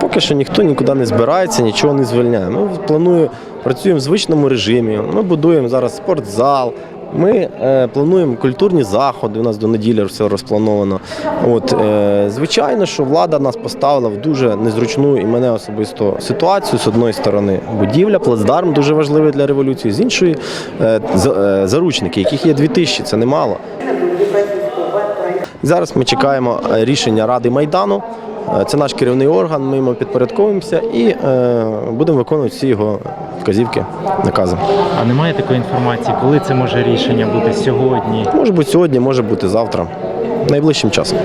Поки що ніхто нікуди не збирається, нічого не звільняє. Ми плануємо, працюємо в звичному режимі. Ми будуємо зараз спортзал. Ми е, плануємо культурні заходи. У нас до неділі все розплановано. От е, звичайно, що влада нас поставила в дуже незручну і мене особисто ситуацію. З одної сторони, будівля, плацдарм дуже важливий для революції. З іншої е, за- е, заручники, яких є 2000, це немало. Зараз ми чекаємо е, рішення Ради Майдану. Е, Це наш керівний орган, ми йому підпорядковуємося і е, будемо виконувати всі його вказівки, накази. А немає такої інформації, коли це може рішення бути сьогодні? Може бути сьогодні, може бути завтра, найближчим часом.